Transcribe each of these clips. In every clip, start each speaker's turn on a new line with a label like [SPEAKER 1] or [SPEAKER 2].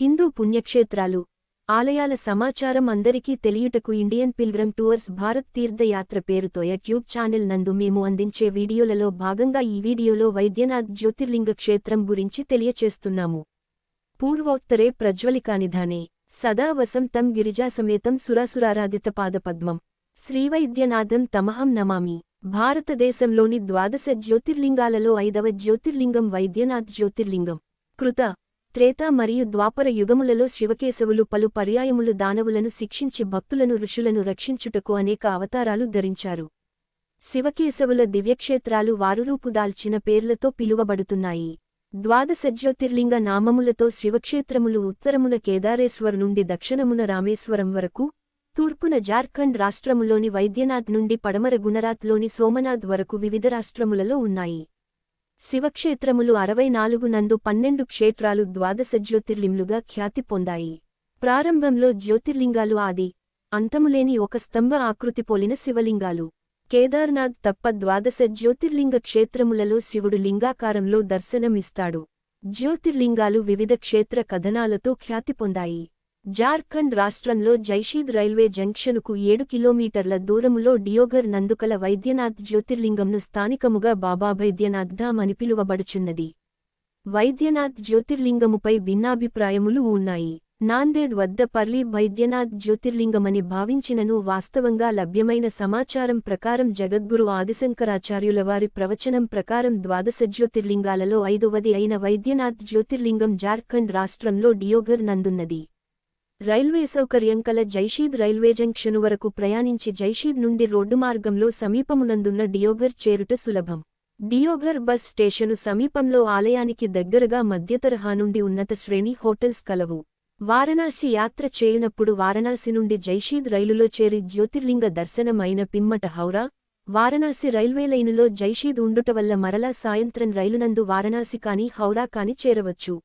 [SPEAKER 1] హిందూ పుణ్యక్షేత్రాలు. ఆలయాల సమాచారం అందరికీ తెలియుటకు ఇండియన్ పిల్గ్రమ్ టూర్స్ భారత్ తీర్థయాత్ర పేరుతో యూట్యూబ్ ఛానల్ నందు మేము అందించే వీడియోలలో భాగంగా ఈ వీడియోలో వైద్యనాథ్ జ్యోతిర్లింగ క్షేత్రం గురించి తెలియచేస్తున్నాము. పూర్వోత్తరే ప్రజ్వలికానిధానే సదా వసంతం గిరిజాసమేతం సురాసురారాధిత పాదపద్మం. శ్రీవైద్యనాథం తమహం నమామి. భారతదేశంలోని ద్వాదశ జ్యోతిర్లింగాలలో ఐదవ జ్యోతిర్లింగం వైద్యనాథ్ జ్యోతిర్లింగం. కృత త్రేతా మరియు ద్వాపర యుగములలో శివకేశవులు పలు పర్యాయములు దానవులను శిక్షించి భక్తులను ఋషులను రక్షించుటకు అనేక అవతారాలు ధరించారు. శివకేశవుల దివ్యక్షేత్రాలు వారురూపుదాల్చిన పేర్లతో పిలువబడుతున్నాయి. ద్వాదశ జ్యోతిర్లింగ నామములతో శివక్షేత్రములు ఉత్తరమున కేదారేశ్వర్ నుండి దక్షిణమున రామేశ్వరం వరకు తూర్పున జార్ఖండ్ రాష్ట్రములోని వైద్యనాథ్ నుండి పడమర గుణరాత్లోని సోమనాథ్ వరకు వివిధ రాష్ట్రములలో ఉన్నాయి. శివక్షేత్రములు అరవై నాలుగు నందు పన్నెండు క్షేత్రాలు ద్వాదశ జ్యోతిర్లింలుగా ఖ్యాతి పొందాయి. ప్రారంభంలో జ్యోతిర్లింగాలు ఆది అంతములేని ఒక స్తంభ ఆకృతి పోలిన శివలింగాలు. కేదార్నాథ్ తప్ప ద్వాదశ జ్యోతిర్లింగ క్షేత్రములలో శివుడు లింగాకారంలో దర్శనమిస్తాడు. జ్యోతిర్లింగాలు వివిధ క్షేత్ర కథనాలతో ఖ్యాతి పొందాయి. జార్ఖండ్ రాష్ట్రంలో జైషీద్ రైల్వే జంక్షనుకు ఏడు కిలోమీటర్ల దూరములో డియోగర్ నందుకల వైద్యనాథ్ జ్యోతిర్లింగంను స్థానికముగా బాబా వైద్యనాథ్ ధామ్ అని పిలువబడుచున్నది. వైద్యనాథ్ జ్యోతిర్లింగముపై భిన్నాభిప్రాయములు ఉన్నాయి. నాందేడ్ వద్ద పర్లీ వైద్యనాథ్ జ్యోతిర్లింగమని భావించినను వాస్తవంగా లభ్యమైన సమాచారం ప్రకారం జగద్గురు ఆదిశంకరాచార్యుల వారి ప్రవచనం ప్రకారం ద్వాదశ జ్యోతిర్లింగాలలో ఐదవది అయిన వైద్యనాథ్ జ్యోతిర్లింగం జార్ఖండ్ రాష్ట్రంలో డియోగర్ నందున్నది. రైల్వే సౌకర్యం కల జైషీద్ రైల్వే జంక్షను వరకు ప్రయాణించి జైషీద్ నుండి రోడ్డు మార్గంలో సమీపమునందున్న డియోగర్ చేరుట సులభం. డియోగర్ బస్ స్టేషను సమీపంలో ఆలయానికి దగ్గరగా మధ్యతరహా నుండి ఉన్నత శ్రేణి హోటల్స్ కలవు. వారణాసి యాత్ర చేయునప్పుడు వారణాసి నుండి జైషీద్ రైలులో చేరి జ్యోతిర్లింగ దర్శనం అయిన పిమ్మట హౌరా వారణాసి రైల్వే లైనులో జైషీద్ ఉండుట వల్ల మరలా సాయంత్రం రైలునందు వారణాసి కాని హౌరా కాని చేరవచ్చు.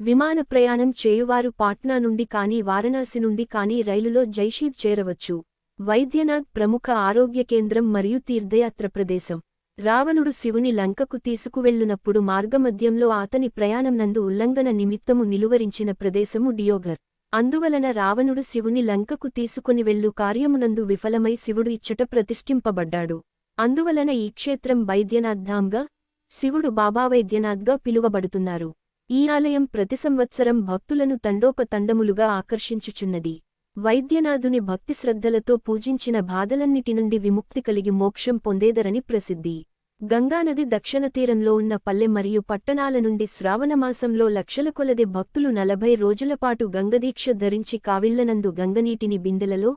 [SPEAKER 1] విమాన ప్రయాణం చేయువారు పాట్నా నుండి కానీ వారణాసి నుండి కానీ రైలులో జైషీద్ చేరవచ్చు. వైద్యనాథ్ ప్రముఖ ఆరోగ్య కేంద్రం మరియు తీర్థయాత్ర ప్రదేశం. రావణుడు శివుని లంకకు తీసుకువెళ్ళునప్పుడు మార్గమధ్యంలో అతని ప్రయాణం నందు ఉల్లంఘన నిమిత్తము నిలువరించిన ప్రదేశము డియోగర్ అందువలన రావణుడు శివుని లంకకు తీసుకుని వెళ్ళు కార్యమునందు విఫలమై శివుడు ఇచ్చట ప్రతిష్ఠింపబడ్డాడు. అందువలన ఈ క్షేత్రం వైద్యనాథ్ధాంగా శివుడు బాబా వైద్యనాథ్గా పిలువబడుతున్నారు. ఈ ఆలయం ప్రతి సంవత్సరం భక్తులను తండోపతండములుగా ఆకర్షించుచున్నది. వైద్యనాథుని భక్తి శ్రద్ధలతో పూజించిన బాధలన్నిటి నుండి విముక్తి కలిగి మోక్షం పొందేదరని ప్రసిద్ధి. గంగానది దక్షిణ తీరంలో ఉన్న పల్లె మరియు పట్టణాల నుండి శ్రావణమాసంలో లక్షల కొలది భక్తులు నలభై రోజులపాటు గంగదీక్ష ధరించి కావిళ్ళనందు గంగనీటిని బిందెలలో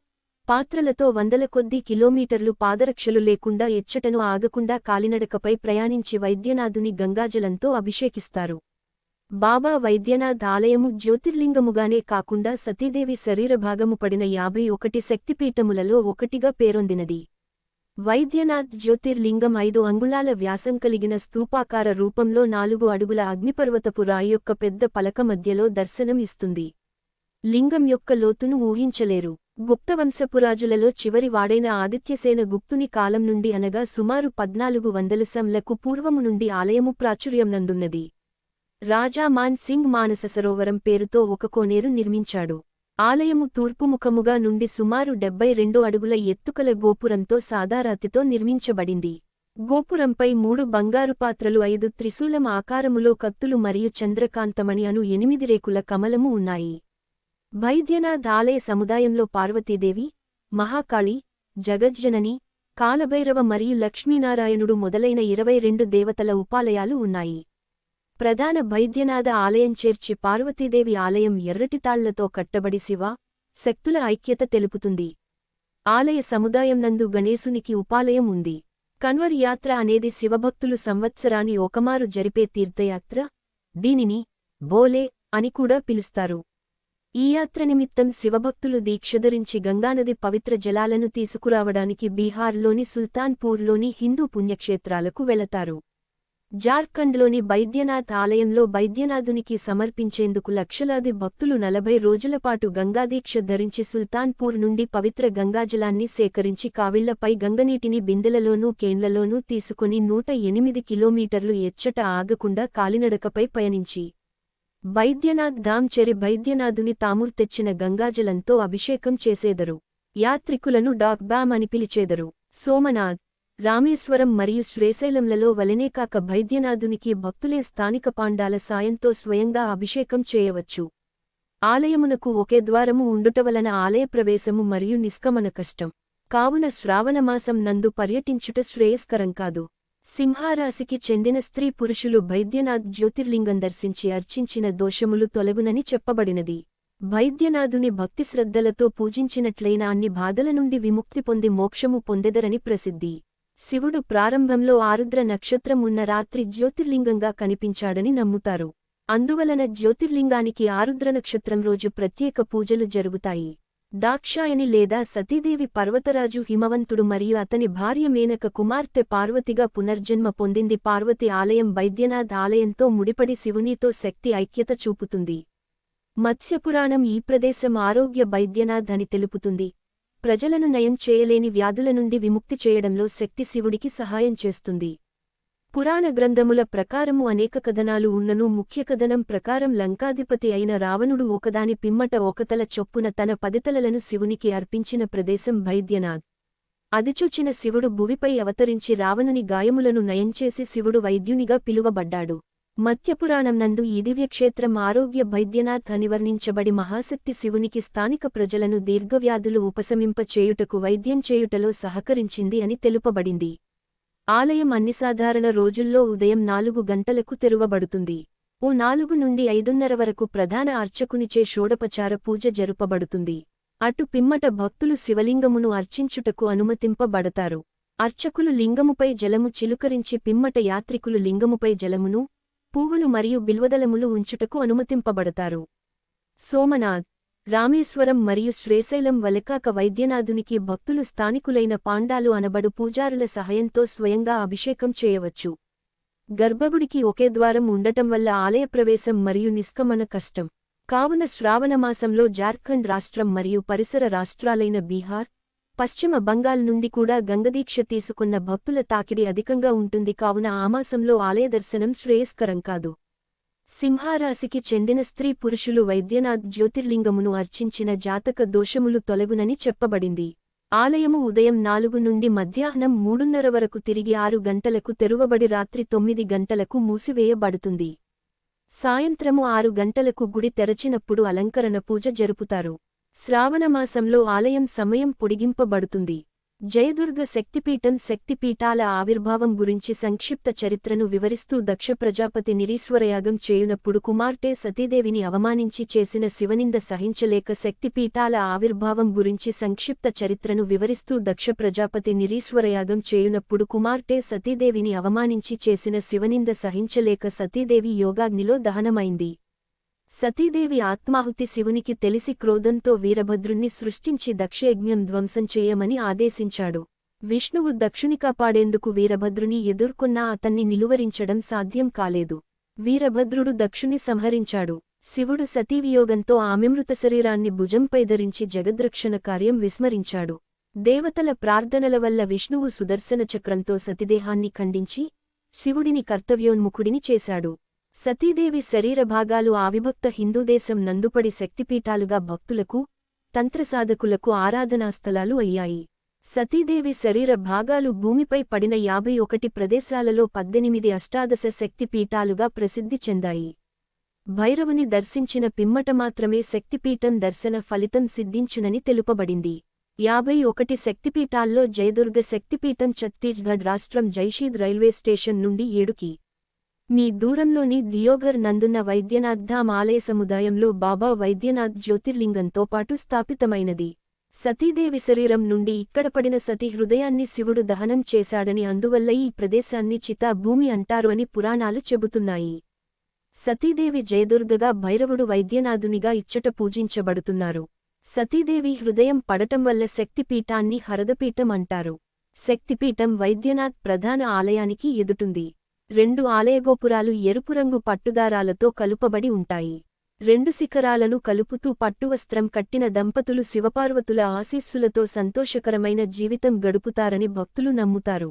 [SPEAKER 1] పాత్రలతో వందల కొద్దీ కిలోమీటర్లు పాదరక్షలు లేకుండా ఎచ్చటను ఆగకుండా కాలినడకపై ప్రయాణించి వైద్యనాథుని గంగాజలంతో అభిషేకిస్తారు. బాబా వైద్యనాథ్ ఆలయము జ్యోతిర్లింగముగానే కాకుండా సతీదేవి శరీరభాగము పడిన యాభై ఒకటి శక్తిపీఠములలో ఒకటిగా పేరొందినది. వైద్యనాథ్ జ్యోతిర్లింగం ఐదు అంగుళాల వ్యాసం కలిగిన స్తూపాకార రూపంలో నాలుగు అడుగుల అగ్నిపర్వతపు రాయి యొక్క పెద్ద పలక మధ్యలో దర్శనం ఇస్తుంది. లింగం యొక్క లోతును ఊహించలేరు. గుప్తవంశపురాజులలో చివరి వాడైన ఆదిత్యసేన గుప్తుని కాలం నుండి అనగా సుమారు పద్నాలుగు వందల సంలకు పూర్వము నుండి ఆలయము ప్రాచుర్యం నందున్నది. రాజా మాన్ సింగ్ మానస సరోవరం పేరుతో ఒక కోనేరు నిర్మించాడు. ఆలయము తూర్పుముఖముగా నుండి సుమారు డెబ్బై రెండు అడుగుల ఎత్తుకల గోపురంతో సాదారాతితో నిర్మించబడింది. గోపురంపై మూడు బంగారు పాత్రలు ఐదు త్రిశూలం ఆకారములో కత్తులు మరియు చంద్రకాంతమణి అను ఎనిమిది రేకుల కమలము ఉన్నాయి. వైద్యనాథ్ ఆలయ సముదాయంలో పార్వతీదేవి మహాకాళి జగజ్జనని కాలభైరవ మరియు లక్ష్మీనారాయణుడు మొదలైన ఇరవై రెండు దేవతల ఉపాలయాలు ఉన్నాయి. ప్రధాన వైద్యనాథ ఆలయం చేర్చి పార్వతీదేవి ఆలయం ఎర్రటితాళ్ళతో కట్టబడి శివ శక్తుల ఐక్యత తెలుపుతుంది. ఆలయ సముదాయం నందు గణేశునికి ఉపాలయం ఉంది. కన్వర్ యాత్ర అనేది శివభక్తులు సంవత్సరాన్ని ఒకమారు జరిపే తీర్థయాత్ర దీనిని బోలే అని కూడా పిలుస్తారు. ఈ యాత్ర నిమిత్తం శివభక్తులు దీక్షధరించి గంగానది పవిత్ర జలాలను తీసుకురావడానికి బీహార్లోని సుల్తాన్పూర్లోని హిందూ పుణ్యక్షేత్రాలకు వెళతారు. జార్ఖండ్లోని బైద్యనాథ్ ఆలయంలో బైద్యనాథునికి సమర్పించేందుకు లక్షలాది భక్తులు నలభై రోజులపాటు గంగాదీక్ష ధరించి సుల్తాన్పూర్ నుండి పవిత్ర గంగాజలాన్ని సేకరించి కావిళ్ళపై గంగనీటిని బిందెలలోనూ కేన్లలోనూ తీసుకుని నూట ఎనిమిది కిలోమీటర్లు ఎచ్చట ఆగకుండా కాలినడకపై పయనించి. బైద్యనాథ్ ధామ్ చెరి బైద్యనాథుని తాముర్ తెచ్చిన గంగాజలంతో అభిషేకం చేసేదరు. యాత్రికులను డాక్ బామ్ అని పిలిచేదరు. సోమనాథ్ రామేశ్వరం మరియు శ్రీశైలంలలో వలనేకాక భైద్యనాథునికి భక్తులే స్థానిక పాండాల సాయంతో స్వయంగా అభిషేకం చేయవచ్చు. ఆలయమునకు ఒకే ద్వారము ఉండుట వలన ఆలయ ప్రవేశము మరియు నిష్కమన కష్టం. కావున శ్రావణమాసం నందు పర్యటించుట శ్రేయస్కరం కాదు. సింహారాశికి చెందిన స్త్రీ పురుషులు బైద్యనాథ్ జ్యోతిర్లింగం దర్శించి అర్చించిన దోషములు తొలగునని చెప్పబడినది. బైద్యనాథుని భక్తి శ్రద్ధలతో పూజించినట్లయిన అన్ని బాధల నుండి విముక్తి పొంది మోక్షము పొందెదరని ప్రసిద్ధి. శివుడు ప్రారంభంలో ఆరుద్ర నక్షత్రం ఉన్న రాత్రి జ్యోతిర్లింగంగా కనిపించాడని నమ్ముతారు. అందువలన జ్యోతిర్లింగానికి ఆరుద్ర నక్షత్రం రోజు ప్రత్యేక పూజలు జరుగుతాయి. దాక్షాయని లేదా సతీదేవి పర్వతరాజు హిమవంతుడు మరియు అతని భార్య మేనక కుమార్తె పార్వతిగా పునర్జన్మ పొందింది. పార్వతి ఆలయం బైద్యనాథ్ ఆలయంతో ముడిపడి శివునితో శక్తి ఐక్యత చూపుతుంది. మత్స్యపురాణం ఈ ప్రదేశం ఆరోగ్య బైద్యనాథ్ అని తెలుపుతుంది. ప్రజలను నయం చేయలేని వ్యాధుల నుండి విముక్తి చేయడంలో శక్తి శివుడికి సహాయం చేస్తుంది. పురాణ గ్రంథముల ప్రకారము అనేక కథనాలు ఉన్నను ముఖ్య కథనం ప్రకారం లంకాధిపతి అయిన రావణుడు ఒకదాని పిమ్మట ఒకతల చొప్పున తన పదితలలను శివునికి అర్పించిన ప్రదేశం వైద్యనాథ్ అదిచూచిన శివుడు భువిపై అవతరించి రావణుని గాయములను నయంచేసి శివుడు వైద్యునిగా పిలువబడ్డాడు. మత్యపురాణం నందు ఈ దివ్యక్షేత్రం ఆరోగ్య వైద్యనాథ్ అని వర్ణించబడి మహాశక్తి శివునికి స్థానిక ప్రజలను దీర్ఘవ్యాధులు ఉపశమింప చేయుటకు వైద్యం చేయుటలో సహకరించింది అని తెలుపబడింది. ఆలయం అన్ని సాధారణ రోజుల్లో ఉదయం నాలుగు గంటలకు తెరువబడుతుంది. ఓ నాలుగు నుండి ఐదున్నర వరకు ప్రధాన అర్చకునిచే షోడపచార పూజ జరుపబడుతుంది. అటు పిమ్మట భక్తులు శివలింగమును అర్చించుటకు అనుమతింపబడతారు. అర్చకులు లింగముపై జలము చిలుకరించి పిమ్మట యాత్రికులు లింగముపై జలమును పువ్వులు మరియు బిల్వదలములు ఉంచుటకు అనుమతింపబడతారు. సోమనాథ్ రామేశ్వరం మరియు శ్రీశైలం వలకాక వైద్యనాథునికి భక్తులు స్థానికులైన పాండాలు అనబడు పూజారుల సహాయంతో స్వయంగా అభిషేకం చేయవచ్చు. గర్భగుడికి ఒకే ద్వారం ఉండటం వల్ల ఆలయ ప్రవేశం మరియు నిష్కమన కష్టం. కావున శ్రావణమాసంలో జార్ఖండ్ రాష్ట్రం మరియు పరిసర రాష్ట్రాలైన బీహార్ పశ్చిమ బంగాల్ నుండి కూడా గంగదీక్ష తీసుకున్న భక్తుల తాకిడి అధికంగా ఉంటుంది. కావున ఆ మాసంలో ఆలయ దర్శనం శ్రేయస్కరం కాదు. సింహారాశికి చెందిన స్త్రీ పురుషులు వైద్యనాథ్ జ్యోతిర్లింగమును అర్చించిన జాతక దోషములు తొలగునని చెప్పబడింది. ఆలయము ఉదయం నాలుగు నుండి మధ్యాహ్నం మూడున్నర వరకు తిరిగి ఆరు గంటలకు తెరువబడి రాత్రి తొమ్మిది గంటలకు మూసివేయబడుతుంది. సాయంత్రము ఆరు గంటలకు గుడి తెరచినప్పుడు అలంకరణ పూజ జరుపుతారు. శ్రావణమాసంలో ఆలయం సమయం పొడిగింపబడుతుంది. జయదుర్గ శక్తిపీఠం శక్తిపీఠాల ఆవిర్భావం గురించి సంక్షిప్త చరిత్రను వివరిస్తూ దక్ష ప్రజాపతి నిరీశ్వరయాగం చేయునప్పుడు కుమార్తె సతీదేవిని అవమానించి చేసిన శివనింద సహించలేక శక్తిపీఠాల ఆవిర్భావం గురించి సంక్షిప్త చరిత్రను వివరిస్తూ దక్ష ప్రజాపతి నిరీశ్వరయాగం చేయునప్పుడు కుమార్తె సతీదేవిని అవమానించి చేసిన శివనింద సహించలేక సతీదేవి యోగాగ్నిలో దహనమైంది. సతీదేవి ఆత్మాహుతి శివునికి తెలిసి క్రోధంతో వీరభద్రుణ్ణి సృష్టించి దక్షయజ్ఞం ధ్వంసం చేయమని ఆదేశించాడు. విష్ణువు దక్షుని కాపాడేందుకు వీరభద్రుని ఎదుర్కొన్నా అతన్ని నిలువరించడం సాధ్యం కాలేదు. వీరభద్రుడు దక్షుని సంహరించాడు. శివుడు సతీవియోగంతో ఆమెమృత శరీరాన్ని భుజంపై ధరించి జగద్రక్షణ కార్యం విస్మరించాడు. దేవతల ప్రార్థనల వల్ల విష్ణువు సుదర్శన చక్రంతో సతిదేహాన్ని ఖండించి శివుడిని కర్తవ్యోన్ముఖుడిని చేశాడు. సతీదేవి శరీర భాగాలు ఆవిభక్త హిందూదేశం నందుపడి శక్తిపీఠాలుగా భక్తులకు తంత్రసాధకులకు ఆరాధనాస్థలాలు అయ్యాయి. సతీదేవి శరీర భాగాలు భూమిపై పడిన యాభై ఒకటి ప్రదేశాలలో పద్దెనిమిది అష్టాదశ శక్తిపీఠాలుగా ప్రసిద్ధి చెందాయి. భైరవుని దర్శించిన పిమ్మట మాత్రమే శక్తిపీఠం దర్శన ఫలితం సిద్ధించునని తెలుపబడింది. యాభై ఒకటి శక్తిపీఠాల్లో జయదుర్గ శక్తిపీఠం ఛత్తీస్గఢ్ రాష్ట్రం జైషీద్ రైల్వే స్టేషన్ నుండి ఏడుకి మీ దూరంలోని దియోఘర్ నందున్న వైద్యనాథ్ ధామ్ ఆలయ సముదాయంలో బాబా వైద్యనాథ్ జ్యోతిర్లింగంతో పాటు స్థాపితమైనది. సతీదేవి శరీరం నుండి ఇక్కడ పడిన సతీ హృదయాన్ని శివుడు దహనం చేశాడని అందువల్ల ఈ ప్రదేశాన్ని చితాభూమి అంటారు అని పురాణాలు చెబుతున్నాయి. సతీదేవి జయదుర్గగా భైరవుడు వైద్యనాథునిగా ఇచ్చట పూజించబడుతున్నారు. సతీదేవి హృదయం పడటం వల్ల శక్తిపీఠాన్ని హరదపీఠం అంటారు. శక్తిపీఠం వైద్యనాథ్ ప్రధాన ఆలయానికి ఎదుటుంది. రెండు ఆలయగోపురాలు ఎరుపు రంగు పట్టుదారాలతో కలుపబడి ఉంటాయి. రెండు శిఖరాలను కలుపుతూ పట్టువస్త్రం కట్టిన దంపతులు శివపార్వతుల ఆశీస్సులతో సంతోషకరమైన జీవితం గడుపుతారని భక్తులు నమ్ముతారు.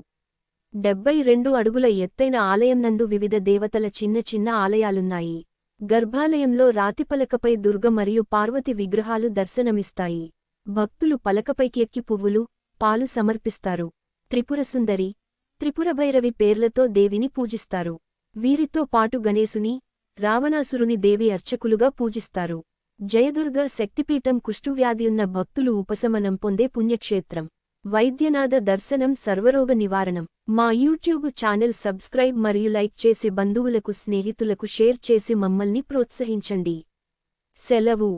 [SPEAKER 1] డెబ్బై రెండు అడుగుల ఎత్తైన ఆలయం నందు వివిధ దేవతల చిన్న చిన్న ఆలయాలున్నాయి. గర్భాలయంలో రాతిపలకపై దుర్గ మరియు పార్వతి విగ్రహాలు దర్శనమిస్తాయి. భక్తులు పలకపైకి ఎక్కి పువ్వులు పాలు సమర్పిస్తారు. త్రిపురసుందరి త్రిపురభైరవి పేర్లతో దేవిని పూజిస్తారు. వీరితో పాటు గణేశుని రావణాసురుని దేవి అర్చకులుగా పూజిస్తారు. జయదుర్గ శక్తిపీఠం కుష్ఠువ్యాధి ఉన్న భక్తులు ఉపశమనం పొందే పుణ్యక్షేత్రం. వైద్యనాథ దర్శనం సర్వరోగ నివారణం. మా యూట్యూబ్ ఛానల్ సబ్స్క్రైబ్ మరియు లైక్ చేసి బంధువులకు స్నేహితులకు షేర్ చేసి మమ్మల్ని ప్రోత్సహించండి. సెలవు.